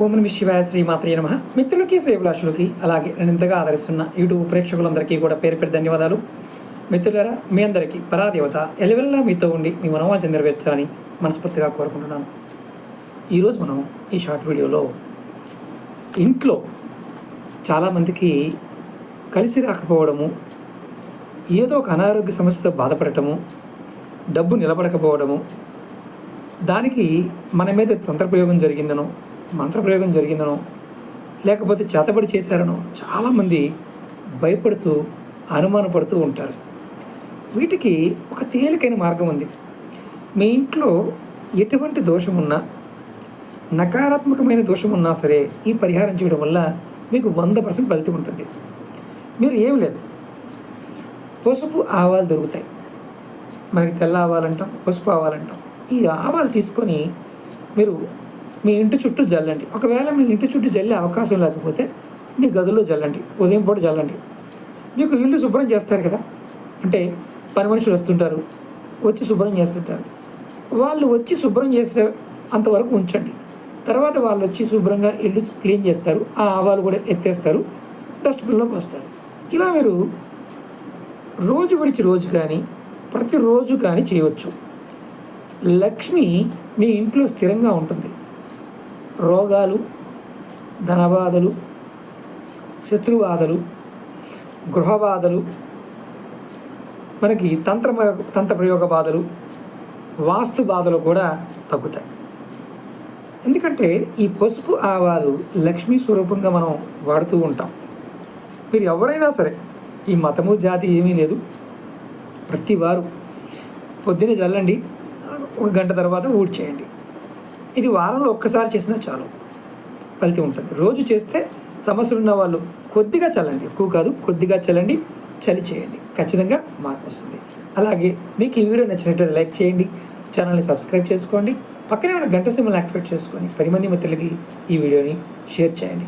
ఓం నమ శివాయ శ్రీమాత్రే నమ. మిత్రులకి శ్రేభిలాషులకి అలాగే నేను ఇంతగా ఆదరిస్తున్న యూట్యూబ్ ప్రేక్షకులందరికీ కూడా పేరు పేరు ధన్యవాదాలు. మిత్రులారా మీ అందరికీ పరాదేవత ఎలవెల్లా మీతో ఉండి మీ మనోవాంఛ నెరవేర్చాలని మనస్ఫూర్తిగా కోరుకుంటున్నాను. ఈరోజు మనం ఈ షార్ట్ వీడియోలో ఇంట్లో చాలామందికి కలిసి రాకపోవడము ఏదో ఒక అనారోగ్య సమస్యతో బాధపడటము డబ్బు నిలబడకపోవడము దానికి మన మీద తంత్రప్రయోగం జరిగిందనో మంత్రప్రయోగం జరిగిందనో లేకపోతే చేతబడి చేశారనో చాలామంది భయపడుతూ అనుమానపడుతూ ఉంటారు. వీటికి ఒక తేలికైన మార్గం ఉంది. మీ ఇంట్లో ఎటువంటి దోషం ఉన్నా నకారాత్మకమైన దోషం ఉన్నా సరే ఈ పరిహారం చేయడం వల్ల మీకు వంద పర్సెంట్ ఫలితం ఉంటుంది. మీరు ఏం లేదు. పసుపు ఆవాలు దొరుకుతాయి. మనకి తెల్ల ఆవాలంటాం పసుపు ఆవాలంటాం ఈ ఆవాలు తీసుకొని మీరు మీ ఇంటి చుట్టూ జల్లండి. ఒకవేళ మీ ఇంటి చుట్టూ జల్లే అవకాశం లేకపోతే మీ గదిలో జల్లండి. ఉదయం పూట జల్లండి. మీకు ఇల్లు శుభ్రం చేస్తారు కదా? అంటే పని మనుషులు వస్తుంటారు వచ్చి శుభ్రం చేస్తుంటారు. వాళ్ళు వచ్చి శుభ్రం చేసే అంతవరకు ఉంచండి. తర్వాత వాళ్ళు వచ్చి శుభ్రంగా ఇల్లు క్లీన్ చేస్తారు ఆ ఆవాలు కూడా ఎత్తేస్తారు డస్ట్బిన్లో పోస్తారు. ఇలా మీరు రోజు విడిచి రోజు కానీ ప్రతిరోజు కానీ చేయవచ్చు. లక్ష్మి మీ ఇంట్లో స్థిరంగా ఉంటుంది. రోగాలు ధనబాధలు శత్రుబాధలు గృహబాధలు మనకి తంత్ర తంత్ర ప్రయోగ బాధలు వాస్తు బాధలు కూడా తగ్గుతాయి. ఎందుకంటే ఈ పసుపు ఆవాలు లక్ష్మీ స్వరూపంగా మనం వాడుతూ ఉంటాం. మీరు ఎవరైనా సరే ఈ మతము జాతి ఏమీ లేదు. ప్రతి వారు పొద్దున్నే చల్లండి ఒక గంట తర్వాత ఊడ్చేయండి. ఇది వారంలో ఒక్కసారి చేసినా చాలు. ఫలితం ఉంటుంది. రోజు చేస్తే సమస్యలు ఉన్న వాళ్ళు కొద్దిగా చల్లండి. ఎక్కువ కాదు కొద్దిగా చల్లండి చలి చేయండి. ఖచ్చితంగా మార్పు వస్తుంది. అలాగే మీకు ఈ వీడియో నచ్చినట్లయితే లైక్ చేయండి ఛానల్ని సబ్స్క్రైబ్ చేసుకోండి పక్కనే ఉన్న గంట సింబల్ యాక్టివేట్ చేసుకొని పది మంది మిత్రులకి ఈ వీడియోని షేర్ చేయండి.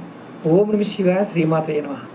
ఓం నమ శివ శ్రీమాత్రే నమ.